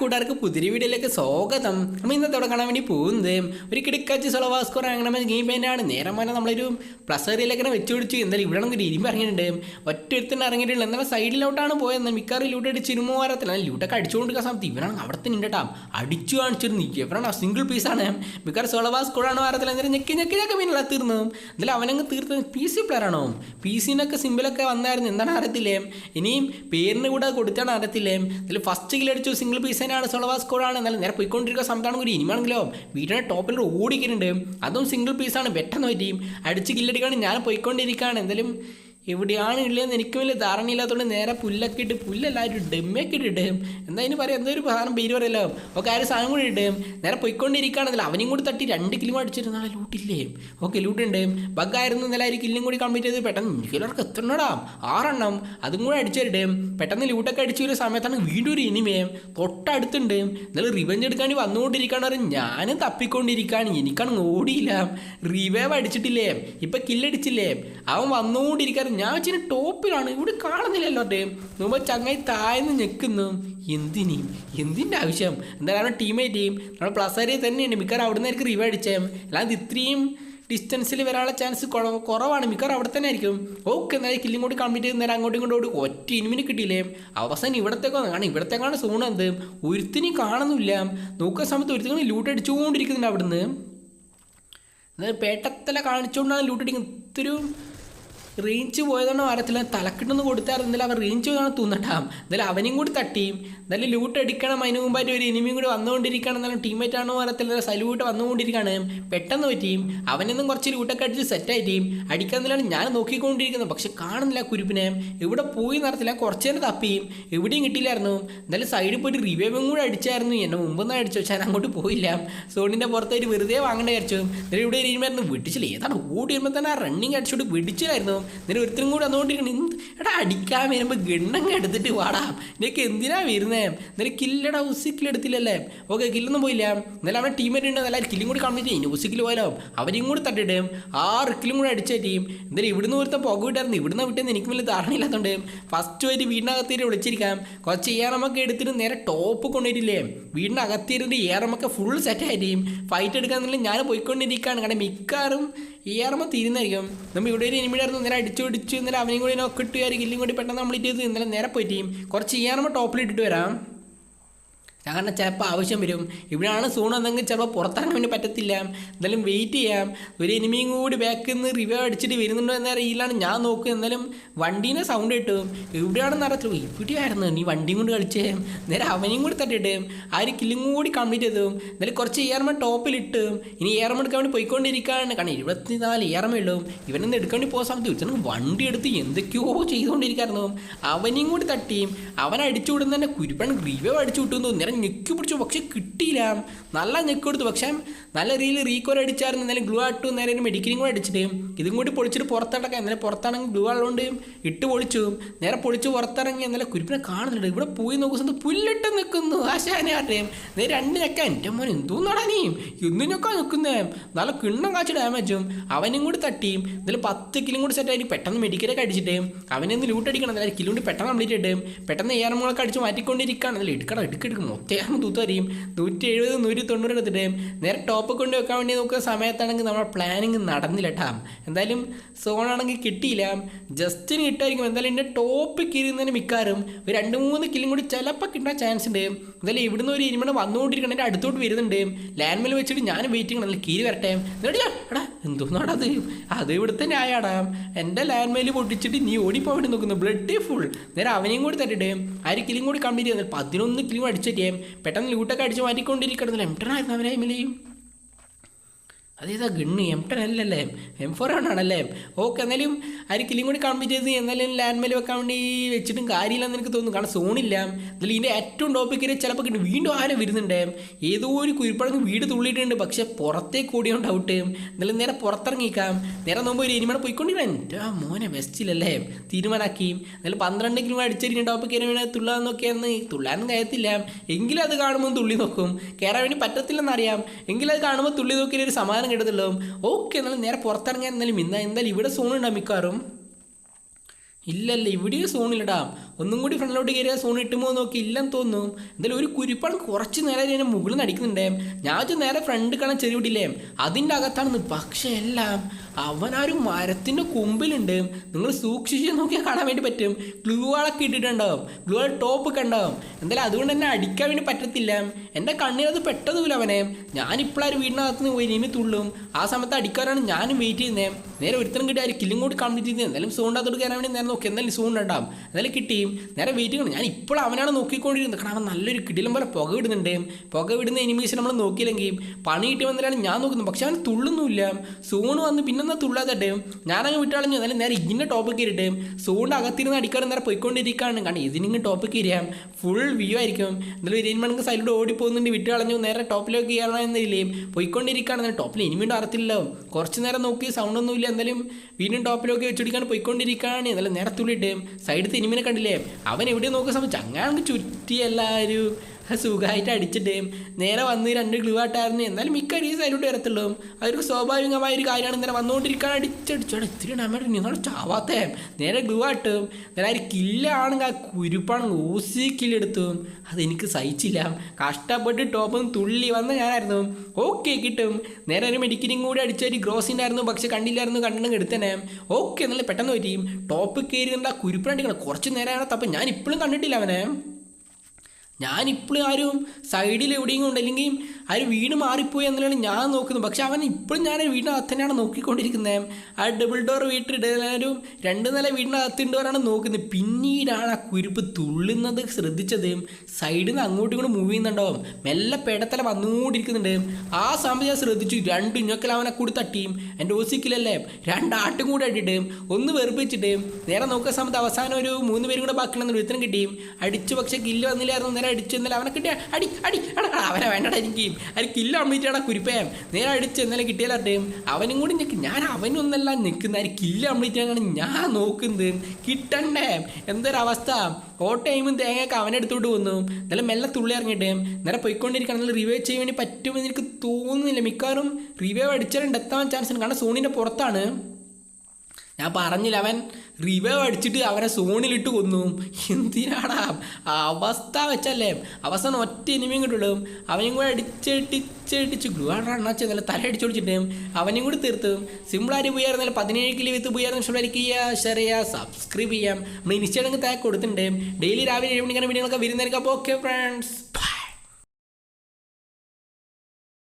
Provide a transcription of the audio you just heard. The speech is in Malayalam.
കൂട്ടുകാർക്ക് പുതിരി വീഡിയോയിലേക്ക് സ്വാഗതം. നമ്മൾ ഇന്ന് തുടങ്ങാൻ വേണ്ടി പോകുന്നത് ഒരു കിടക്കാച്ചി സൊളവാസ്കോർ അങ്ങനെ ഗെയിം പെയിന്റാണ് നേരം പോലെ നമ്മളൊരു പ്ലസ് ഏരിയയിലേക്ക് വെച്ച് പിടിച്ചു. എന്തായാലും ഇവിടെ നമുക്ക് ഇരുമ്പ് ഇറങ്ങിയിട്ടുണ്ട്. ഒറ്റ തന്നെ ഇറങ്ങിയിട്ടില്ല എന്നാൽ സൈഡിലോട്ടാണ് പോയത് മിക്കവാറും ലൂട്ട് അടിച്ച് ഇരുമ്പ് മാറത്തില്ല ലൂട്ടൊക്കെ അടിച്ചുകൊണ്ടിരിക്കുന്ന സമയത്ത് ഇവനാണ് അവിടെ തന്നെ ഉണ്ട് അടിച്ചു കാണിച്ചിരുന്നു ഇവനാണ് സിംഗിൾ പീസാണ് മിക്കവാറും സൊളവാസ്കോറാണ് വാരത്തിൽ. എന്തെങ്കിലും ഞെക്കി ഞെക്കി ഞെക്കി മീനുള്ള തീർന്നു. എന്തായാലും അവനങ്ങ് തീർത്ത് പി സി പ്ലെയർ ആണോ പി സിന്നൊക്കെ സിമ്പിളൊക്കെ വന്നായിരുന്നു. എന്താണ് അറിയത്തില്ലേ? ഇനിയും പേരിന് കൂടെ കൊടുത്താണ് അറിയത്തില്ലേ? ഇതിൽ ഫസ്റ്റ് കിലടിച്ചു സിംഗിൾ സിംഗിൾ പീസിനാണ് സൊളവാ സ്കോറാണ് എന്നാലും നേരെ പോയിക്കൊണ്ടിരിക്കുന്ന സമയത്താണ് ഒരു ഇനിമാണെങ്കിലോ വീടിനെ ടോപ്പിൽ ഓടിക്കുന്നുണ്ട് അതും സിംഗിൾ പീസാണ് പെട്ടെന്ന് പറ്റിയും അടിച്ച് കില്ലടിക്കാണ് ഞാൻ പോയിക്കൊണ്ടിരിക്കുകയാണ്. എന്തായാലും എവിടെയാണ് ഉള്ളതെന്ന് എനിക്ക് വലിയ ധാരണയില്ലാത്തതുകൊണ്ട് നേരെ പുല്ലൊക്കെ ഇട്ട് പുല്ലെല്ലാവരും ഡെമ്മയൊക്കെ ഇട്ടിട്ട് എന്താ ഇനി പറയാം എന്തൊരു സാധനം പേര് പറയല്ലോ. ഒക്കെ ആ ഒരു സാധനം കൂടി ഇട്ട്. നേരെ പോയിക്കൊണ്ടിരിക്കുകയാണെന്നല്ല അവനെയും കൂടി തട്ടി രണ്ട് കിലും ആ ലൂട്ടില്ലേ? ഓക്കെ ലൂട്ടുണ്ട്. ബഗ്ഗായിരുന്നു ഇന്നലെ ഒരു കില്ലും കൂടി കംപ്ലീറ്റ് ചെയ്ത്. പെട്ടെന്ന് മിക്കവർക്ക് എത്തണടാ ആറെണ്ണം. അതും കൂടി അടിച്ചിട്ട് പെട്ടെന്ന് ലൂട്ടൊക്കെ അടിച്ച ഒരു സമയത്താണ് വീണ്ടും ഒരു ഇനിമയം തൊട്ടടുത്തുണ്ട്. എന്നാലും റിവഞ്ച് എടുക്കാൻ വന്നുകൊണ്ടിരിക്കുകയാണ് പറയും ഞാനും തപ്പിക്കൊണ്ടിരിക്കുകയാണ് എനിക്കാണ് ഓടിയില്ല. റിവേവ് അടിച്ചിട്ടില്ലേ? ഇപ്പം കില്ലടിച്ചില്ലേ അവൻ വന്നുകൊണ്ടിരിക്കാൻ ഞാൻ വെച്ചിന് ടോപ്പിലാണ്. ഇവിടെ കാണുന്നില്ലല്ലോ അദ്ദേഹം. നമ്മൾ ചങ്ങായി താഴ്ന്ന് ഞെക്കുന്നു. എന്തിനി? എന്തിന്റെ ആവശ്യം? എന്തായാലും ടീമേറ്റ് ചെയ്യും നമ്മൾ പ്ലസ് ഏരിയ തന്നെയുണ്ട് മിക്കവാറും അവിടെ നിന്നായിരിക്കും റിവേ അടിച്ചേ അല്ലാതെ ഇത്രയും ഡിസ്റ്റൻസിൽ വരാനുള്ള ചാൻസ് കുറവാണ്. മിക്കവാറും അവിടെ തന്നെ ആയിരിക്കും. ഓക്കെ എന്നാലും കില്ലും കൂടി കംപ്ലീറ്റ് ചെയ്ത് നേരം അങ്ങോട്ടും ഇങ്ങോട്ടും ഓടി. ഒറ്റ ഇനിമിന് കിട്ടിയില്ലേ? അവസാനം ഇവിടത്തേക്കാണ് കാണാം ഇവിടത്തേക്കാണ് സോൺ എന്ത് ഒരുത്തിനി കാണുന്നില്ല. നോക്കുന്ന സമയത്ത് ഒരുത്തിനും ലൂട്ട് അടിച്ചുകൊണ്ടിരിക്കുന്നുണ്ട് അവിടുന്ന്. എന്നാൽ പേട്ടത്തല കാണിച്ചുകൊണ്ടാണ് ലൂട്ട് അടിക്കുന്നത്. ഇത്തിരി റേഞ്ച് പോയതാണോ അറിയത്തില്ല തലക്കിട്ടൊന്ന് കൊടുത്തായിരുന്നില്ല. അവൻ റേഞ്ച് പോയതാണ് തൂന്നിട്ടാം. എന്തായാലും അവനെയും കൂടി തട്ടിയും. എന്തായാലും ലൂട്ട് അടിക്കണം. അതിന് മുമ്പായിട്ട് ഒരു എനിമിയും കൂടി വന്നുകൊണ്ടിരിക്കണം എന്നാലും ടീംമേറ്റ് ആണോ അറിയത്തില്ല സലൂട്ട് വന്നുകൊണ്ടിരിക്കുകയാണ്. പെട്ടെന്ന് പറ്റിയും അവനെന്നും കുറച്ച് ലൂട്ടൊക്കെ അടിച്ച് സെറ്റായിട്ടും അടിക്കാന്നില്ലാണ് ഞാൻ നോക്കിക്കൊണ്ടിരിക്കുന്നത് പക്ഷെ കാണുന്നില്ല കുരുപ്പിനെ. എവിടെ പോയി നടത്തില്ല കുറച്ച് നേരം തപ്പിയും. എവിടെയും കിട്ടിയില്ലായിരുന്നു. എന്തായാലും സൈഡിൽ പോയിട്ട് റിവൈവും കൂടെ അടിച്ചായിരുന്നു. എന്നെ മുമ്പൊന്നും അടിച്ചു പക്ഷേ അങ്ങോട്ട് പോയില്ല. സോണിന്റെ പുറത്തായിട്ട് വെറുതെ വാങ്ങേണ്ട വിചാരിച്ചു. എന്നാലും ഇവിടെ ഇരിക്കുമായിരുന്നു വെടിച്ചില്ല. ഏതാണ്? ഓടി വരുമ്പോൾ തന്നെ ആ റണ്ണിങ് അടിച്ചോട്ട് വെടിച്ചില്ലായിരുന്നു എന്നിട്ട് ഒരുത്തരും കൂടെ വന്നുകൊണ്ടിരിക്കണം എന്ത്? എടാ അടിക്കാൻ വരുമ്പോൾ ഗണ്ണങ്ങ് എടുത്തിട്ട് വാടാ. നിനക്ക് എന്തിനാ വരുന്നേ? എന്നിട്ട് കില്ലടാ ഉസിക്കിൽ എടുത്തില്ലല്ലേ? ഓക്കെ കില്ലൊന്നും പോയില്ല. എന്നാലും അവൻ ടീമേറ്റ് ഉണ്ട്. നല്ല കില്ലും കൂടി കംപ്ലീറ്റ് ഇനി ഉസിക്കിൽ പോയാലോ? അവരെയും കൂടി തട്ടിട്ട് ആറ് കില്ലും കൂടെ അടിച്ച ടീം എന്തായാലും ഇവിടുന്ന് ഒരുത്ത പുക വിട്ടായിരുന്നു. ഇവിടുന്ന് വിട്ടെന്ന് എനിക്ക് വലിയ ധാരണയില്ലാത്തതുകൊണ്ട് ഫസ്റ്റ് പോയിട്ട് വീടിനകത്തേക്ക് വിളിച്ചിരിക്കാം. കുറച്ച് ഏറമൊക്കെ എടുത്തിട്ട് നേരെ ടോപ്പ് കൊണ്ടുവരില്ലേ? വീടിനകത്തിരുന്ന് ഏറമൊക്കെ ഫുൾ സെറ്റ് ആയിട്ട് ഫൈറ്റ് എടുക്കാന്നില്ല ഞാൻ പോയിക്കൊണ്ടിരിക്കുകയാണ് കാരണം മിക്കാറും ഏറമ തീരുന്നായിരിക്കും നമ്മൾ ഇവിടെ ഒരു എനിമിടായിരുന്നു നേരെ അടിച്ചു പിടിച്ചു ഇന്നലെ അവനെയും കൂടി നോക്കിട്ട് ഒരു കില്ലും കൂടി പെട്ടെന്ന് കംപ്ലീറ്റ് ചെയ്ത് ഇന്നലെ നേരെ പറ്റിയും കുറച്ച് ചെയ്യാൻ ടോപ്പിൽ ഇട്ടിട്ട് വരാം. കാരണം ചിലപ്പോൾ ആവശ്യം വരും. ഇവിടെയാണ് സൂൺ വന്നെങ്കിൽ ചിലപ്പോൾ പുറത്തിറങ്ങാൻ വേണ്ടി പറ്റത്തില്ല. എന്തായാലും വെയിറ്റ് ചെയ്യാം. ഒരു എനിമിയും കൂടി ബാക്കിൽ നിന്ന് റിവ്യൂ അടിച്ചിട്ട് വരുന്നുണ്ടോ എന്ന രീതിയിലാണ് ഞാൻ നോക്കുക. എന്നാലും വണ്ടീനെ സൗണ്ട് കിട്ടും. എവിടെയാണെന്ന് അറിയത്തില്ല ഇവിടെയായിരുന്നു. നീ വണ്ടിയും കൊണ്ട് കളിച്ചേ. നേരെ അവനെയും കൂടി തട്ടിയിട്ട് ആ ഒരു കില്ലും കൂടി കംപ്ലീറ്റ് ചെയ്തു. എന്നാലും കുറച്ച് ഇയർമൺ ടോപ്പിലിട്ട് ഇനി ഇയർമൺ എടുക്കാൻ വേണ്ടി പോയിക്കൊണ്ടിരിക്കുകയാണ്. കാരണം ഇരുപത്തിനാല് ഏറമേ ഉള്ളൂ. ഇവനൊന്നും എടുക്കാൻ വേണ്ടി പോകുന്ന സമയത്ത് വിളിച്ചു വണ്ടി എടുത്ത് എന്തൊക്കെയോ ചെയ്തുകൊണ്ടിരിക്കായിരുന്നു അവനെയും കൂടി തട്ടിയും അവൻ അടിച്ചു വിടുന്ന തന്നെ കുരുപ്പൺ റിവ്യൂ അടിച്ചു വിട്ടു നേരം ഞെക്കി പിടിച്ചു. പക്ഷെ കിട്ടിയില്ല. നല്ല ഞെക്ക് കൊടുത്തു പക്ഷേ നല്ല രീതിയിൽ റീകോർ അടിച്ചായിരുന്നു. എന്നാലും ഗ്ലൂ ആട്ടു നേരെ മെഡിക്കലും കൂടെ അടിച്ചിട്ട്. ഇതും കൂടി പൊളിച്ചിട്ട് പുറത്തിറക്കാം എന്നാലും പുറത്താണെങ്കിൽ ഗ്ലൂ ആളുകൊണ്ട് ഇട്ട് പൊളിച്ചു. നേരെ പൊളിച്ച് പുറത്തിറങ്ങി എന്നാലും കുരുപ്പിനെ കാണുന്നുണ്ട്. ഇവിടെ പോയി നോക്കുന്ന പുല്ലിട്ട് നിൽക്കുന്നു. ആശാനെ ആട്ടേം നേരെ രണ്ട് ഞെക്കാൻ എന്റെ മോൻ എന്തോന്നാടാ നീ? ഇന്നും ഞെക്കാൻ നിൽക്കുന്നേ? നല്ല കിണ്ണം കാച്ച് ഡാമേജും അവനും കൂടി തട്ടിയും ഇതിൽ പത്ത് കിലും കൂടി സെറ്റായി പെട്ടെന്ന് മെഡിക്കലൊക്കെ അടിച്ചിട്ട്. അവനെന്ന് ലൂട്ട് അടിക്കണം. എന്നാലും കിലോണ്ട് പെട്ടെന്ന് കംപ്ലീറ്റ് ഇട്ട് പെട്ടെന്ന് ഏറമുളൊക്കെ അടിച്ച് മാറ്റിക്കൊണ്ടിരിക്കുകയാണ്. എന്നാലും എടുക്കണം എടുക്കെടുക്കും മൊത്തം തൂത്തറിയും നൂറ്റി എഴുപത് നൂറ്റി തൊണ്ണൂറ് എടുത്തിട്ട് നേരെ ടോപ്പ് കൊണ്ട് വെക്കാൻ വേണ്ടി നോക്കുന്ന സമയത്താണെങ്കിൽ നമ്മുടെ പ്ലാനിങ് നടന്നില്ല ട്ടാ. എന്തായാലും സോണാണെങ്കിൽ കിട്ടിയില്ല. ജസ്റ്റിന് കിട്ടുമായിരിക്കും എന്തായാലും എന്റെ ടോപ്പ് കിരുന്നതിന് മിക്കാറും ഒരു രണ്ട് മൂന്ന് കില്ലും കൂടി ചിലപ്പോൾ കിട്ടാൻ ചാൻസ് ഉണ്ട്. എന്തായാലും ഇവിടുന്ന് ഒരു ഇരുമണ വന്നുകൊണ്ടിരിക്കണം എന്റെ അടുത്തോട്ട് വരുന്നുണ്ട്. ലാൻഡ് മേൽ വെച്ചിട്ട് ഞാൻ വെയിറ്റിംഗ് നല്ല കീരി വരട്ടെ. എന്നിട്ട് ഞാൻ എടാ എന്തോന്നാടത് അത്? ഇവിടുത്തെ ന്യായാടാ. എന്റെ ലാൻഡ് മേൽ പൊട്ടിച്ചിട്ട് നീ ഓടിപ്പോകാൻ വേണ്ടി നോക്കുന്നു. ബ്ലഡ് ഫുൾ നേരെ അവനെയും കൂടി തട്ടിട്ട് ആ ഒരു കിലും കൂടി ചെയ്തു. പതിനൊന്ന് കിലും അടിച്ചിട്ടേ പെട്ടെന്ന് ലൂട്ടൊക്കെ അടിച്ച് മാറ്റിക്കൊണ്ടിരിക്കണമെന്നില്ല എംട്ടനായിരുന്നു അവരെ എമിലെയും അതേതാ ഗണ്ണ്? എം ടെൻ അല്ലല്ലേ? എം ഫോർ ആണല്ലേ ഓക്കെ എന്നാലും ആര് കില്ലും കൂടി കംപ്ലീറ്റ് ചെയ്ത് എന്നാലും ലാൻഡ് മേൽ വെക്കാൻ വേണ്ടി വെച്ചിട്ടും കാര്യമില്ലെന്ന് എനിക്ക് തോന്നുന്നു. കാരണം സോണില്ല എന്നാലും ഇതിന്റെ ഏറ്റവും ടോപ്പിക്കിൽ ചിലപ്പോൾ കിട്ടും. വീണ്ടും ആരും വരുന്നുണ്ട്. ഏതോ ഒരു കുരുപ്പഴങ്ങ് വീട് തുള്ളിയിട്ടുണ്ട്. പക്ഷേ പുറത്തേക്ക് ഓടിയോ ഡൗട്ട് എന്നാലും നേരെ പുറത്തിറങ്ങിക്കാം നേരെ നോക്കുമ്പോൾ ഒരു ഇനിമേടെ പോയിക്കൊണ്ടിരിക്കണം എന്റെ ആ മോനെ ബെസ്റ്റിലല്ലേ തീരുമാനാക്കി. എന്നാലും പന്ത്രണ്ട് കിലോ അടിച്ചിരിക്കുന്ന ടോപ്പിക്ക് തുള്ളാൻ നോക്കിയാന്ന് തുള്ളാനും കയത്തില്ല. എങ്കിലും അത് കാണുമ്പോൾ തുള്ളി നോക്കും. കയറാൻ വേണ്ടി പറ്റത്തില്ലെന്നറിയാം. എങ്കിലും അത് കാണുമ്പോൾ തുള്ളി നോക്കിയാൽ ഒരു സമാധാനം കിട്ടത്തില്ലോ ഓക്കെ എന്നാലും നേരെ പുറത്തിറങ്ങിയാൽ എന്നാലും ഇന്ന എന്തായാലും ഇവിടെ സോണുണ്ടാ മിക്കവാറും? ഇല്ലല്ല ഇവിടെയും സോണില്ലടാ. ഒന്നും കൂടി ഫ്രണ്ടിലോട്ട് കയറിയാൽ സോൺ ഇട്ടുമോ നോക്കി ഇല്ലെന്ന് തോന്നും എന്തായാലും ഒരു കുരിപ്പാണ് കുറച്ച് നേരം ഇതിനെ മുകളിൽ നടിക്കുന്നുണ്ടേ. ഞാൻ വെച്ചാൽ നേരെ ഫ്രണ്ട് കാണാൻ ചെറിയ വിടില്ലേ അതിന്റെ അകത്താണെന്ന്. പക്ഷേ എല്ലാം അവൻ ആ ഒരു മരത്തിന്റെ കൊമ്പിലുണ്ട്. നിങ്ങൾ സൂക്ഷിച്ച് നോക്കിയാൽ കാണാൻ വേണ്ടി പറ്റും. ഗ്ലൂ വാളൊക്കെ ഇട്ടിട്ടുണ്ടാവും. ഗ്ലൂ വാൾ ടോപ്പ് ഒക്കെ ഉണ്ടാവും. എന്തായാലും അതുകൊണ്ട് തന്നെ അടിക്കാൻ വേണ്ടി പറ്റത്തില്ല. എന്റെ കണ്ണിനത് പെട്ടതുമില്ല അവനെ. ഞാനിപ്പോഴാരും വീടിനകത്ത് നിന്ന് ഇനി തുള്ളും. ആ സമയത്ത് അടിക്കാനാണ് ഞാനും വെയിറ്റ് ചെയ്യുന്നത് നേരെ ഒരുത്തരം കിട്ടി ആ ഒരു കില്ലും കൂടി ചെയ്ത് എന്തായാലും സോണിനകത്തോട്ട് കയറാൻ വേണ്ടി നേരെ നോക്കി. എന്തായാലും സോൺ ഉണ്ടാവും. എന്തായാലും കിട്ടിയും നേരെ വെയിറ്റ് ചെയ്യണം ഞാൻ ഇപ്പോൾ അവനാണ് നോക്കിക്കൊണ്ടിരുന്നത് കാരണം അവൻ നല്ലൊരു കിടിലും പോലെ പുക വിടുന്നുണ്ട് പുക വിടുന്ന എനിമീസ് നമ്മൾ നോക്കിയില്ലെങ്കിൽ പണി കിട്ടി വന്നിട്ടാണ് ഞാൻ നോക്കുന്നത്. പക്ഷെ അവൻ തുള്ളുന്നില്ല സൂണ് വന്ന് പിന്നെന്നാ തുള്ളാതെ ഞാനങ്ങ് വിട്ടാളഞ്ഞു. എന്നാലും നേരെ ഇതിന്റെ ടോപ്പിക്ക് ഇരട്ടെ സൂണിന്റെ അകത്തിരുന്ന് അടിക്കാറ് നേരെ പോയിക്കൊണ്ടിരിക്കുകയാണ്. കാരണം ഇതിനിങ്ങ് ടോപ്പിക്ക് ഇരിയാം ഫുൾ വ്യൂ ആയിരിക്കും. എന്നാലും ഒരു മണിക്ക് സൈഡിലൂടെ ഓടി പോകുന്നുണ്ട് വിട്ട് കളഞ്ഞു. നേരെ ടോപ്പിലേക്ക് കയറണമെന്നില്ലേ പോയിക്കൊണ്ടിരിക്കുകയാണ്. ടോപ്പിൽ ഇനിമീണ്ടും അറിയത്തില്ലല്ലോ കുറച്ച് നേരം നോക്കി സൗണ്ട് ഒന്നുമില്ല. എന്തായാലും വീണ്ടും ടോപ്പിലേക്ക് വെച്ചുപിടിക്കാണ് പോയിക്കൊണ്ടിരിക്കുകയാണ്. എന്നാലും നേരെ തുള്ളിയിട്ട് സൈഡിൽ ഇനിമിനെ കണ്ടില്ലേ? അവൻ എവിടെ നോക്കുന്ന സമയത്ത് അങ്ങനെ ചുറ്റി എല്ലാവരും സുഖമായിട്ട് അടിച്ചിട്ടേയും നേരെ വന്ന് രണ്ട് ഗ്ലൂ ആട്ടായിരുന്നു. എന്നാലും മിക്ക ഈ സൈഡിലോട്ട് വരത്തുള്ളൂ. അതൊരു സ്വാഭാവികമായ ഒരു കാര്യമാണ്. നേരെ വന്നുകൊണ്ടിരിക്കാൻ അടിച്ചടിച്ചോടെ ഇത്തിരി ഡാമേജ് നിങ്ങൾ ചാവാത്തേ. നേരെ ഗ്ലൂ ആട്ടും. നേരെ ഒരു കില്ലാണെങ്കിൽ ആ കുരുപ്പാണെങ്കിൽ ഊസി കില്ലെടുത്തു അതെനിക്ക് സഹിച്ചില്ല. കഷ്ടപ്പെട്ട് ടോപ്പും തുള്ളി വന്ന് ഞാനായിരുന്നു. ഓക്കെ കിട്ടും. നേരെ ഒരു മെഡിക്കലും കൂടി അടിച്ചൊരു ഗ്രോസിന്റെ ആയിരുന്നു പക്ഷെ കണ്ടില്ലായിരുന്നു. കണ്ടെങ്കിൽ എടുത്തേനെ ഓക്കെ എന്നുള്ള പെട്ടെന്ന് പറ്റിയും ടോപ്പ് കയറി ആ കുരുപ്പനടിക്കണം കുറച്ച് നേരമാണ് തപ്പം ഞാൻ ഇപ്പോഴും കണ്ടിട്ടില്ല അവനെ. ഞാനിപ്പോഴും ആരും സൈഡിൽ എവിടെയെങ്കിലും ഉണ്ട് ഒരു വീട് മാറിപ്പോയി എന്നുള്ളതാണ് ഞാൻ നോക്കുന്നത്. പക്ഷെ അവൻ ഇപ്പോഴും ഞാൻ വീടിനകത്ത് തന്നെയാണ് നോക്കിക്കൊണ്ടിരിക്കുന്നത്. ആ ഡബിൾ ഡോർ വീട്ടിൽ ഒരു രണ്ട് നില വീടിനകത്തുണ്ടവരാണ് നോക്കുന്നത്. പിന്നീടാണ് ആ കുരുപ്പ് തുള്ളുന്നത് ശ്രദ്ധിച്ചത്. സൈഡിൽ നിന്ന് അങ്ങോട്ടും ഇങ്ങോട്ടും മൂവ് ചെയ്യുന്നുണ്ടാവും. മെല്ലെ പെടത്തല വന്നുകൊണ്ടിരിക്കുന്നുണ്ട്. ആ സമയത്ത് ഞാൻ ശ്രദ്ധിച്ചു. രണ്ട് ഇഞ്ഞൊക്കെ അവനെ കൂടി തട്ടിയും എന്റെ ഓസിക്കിലല്ലേ? രണ്ടാട്ടും കൂടി അടിയിട്ട് ഒന്ന് വെറുപ്പിച്ചിട്ട് നേരെ നോക്കുന്ന സമയത്ത് അവസാനം ഒരു മൂന്ന് പേരും കൂടെ ബാക്കിയുള്ള ഒരുത്തരം കിട്ടിയും അടിച്ചു പക്ഷേ കില്ല് വന്നില്ലായിരുന്നു. നേരെ അടിച്ചു എന്നാലും അവനെ കിട്ടിയ അടി അടാ അവനെ വേണ്ടടാ എനിക്ക്. അത് കില്ലോ കംപ്ലീറ്റ് കുരിപ്പയം നേരെ അടിച്ച് എന്നാലും കിട്ടിയാലും അവനും കൂടി നിൽക്കും ഞാൻ അവനൊന്നല്ല നിൽക്കുന്ന ഒരു കില്ലോ കംപ്ലീറ്റ് ഞാൻ നോക്കുന്നത്. കിട്ടണ്ടേ? എന്തൊരവസ്ഥ ഓ ടൈമും തേങ്ങയൊക്കെ അവനെടുത്തോട്ട് വന്നു. നല്ല മെല്ലെ തുള്ളി ഇറങ്ങിയിട്ട്. നേരെ പോയിക്കൊണ്ടിരിക്കണം നല്ല റിവൈവ് ചെയ്യാൻ വേണ്ടി പറ്റുമെന്ന് എനിക്ക് തോന്നുന്നില്ല. മിക്കവാറും റിവൈവ് അടിച്ചാലും എത്താൻ ചാൻസ് ഉണ്ട്. കാരണം സോണിന്റെ പുറത്താണ്. ഞാൻ പറഞ്ഞില്ല അവൻ റിവൈവ് അടിച്ചിട്ട് അവനെ സോണിലിട്ട് കൊന്നു. എന്തിനാടാ? അവസ്ഥ വെച്ചല്ലേ? അവസാനം ഒറ്റ ഇനിമയും കിട്ടുള്ളൂ അവനും കൂടെ അടിച്ചടിച്ചടിച്ച് ഗ്ലൂ അണ്ണാച്ച് നല്ല തല അടിച്ചോടിച്ചിട്ട് അവനും കൂടി തീർത്തും. സിമ്പിളായിട്ട് പോയായിരുന്നാലും പതിനേഴ് കിലോ വിത്ത് പോയായിരുന്നു ഇഷ്ടം ചെയ്യുക ഷെയർ ചെയ്യുക സബ്സ്ക്രൈബ് ചെയ്യാം. നമ്മൾ ഇൻസ്റ്റാഗ്രാമിൽ താഴെ കൊടുത്തിട്ടുണ്ട്. ഡെയിലി രാവിലെ ഏഴ് മണിക്കാണ് വീഡിയോകളൊക്കെ വരുന്നതായിരിക്കും. അപ്പോൾ ഓക്കെ ഫ്രണ്ട്സ്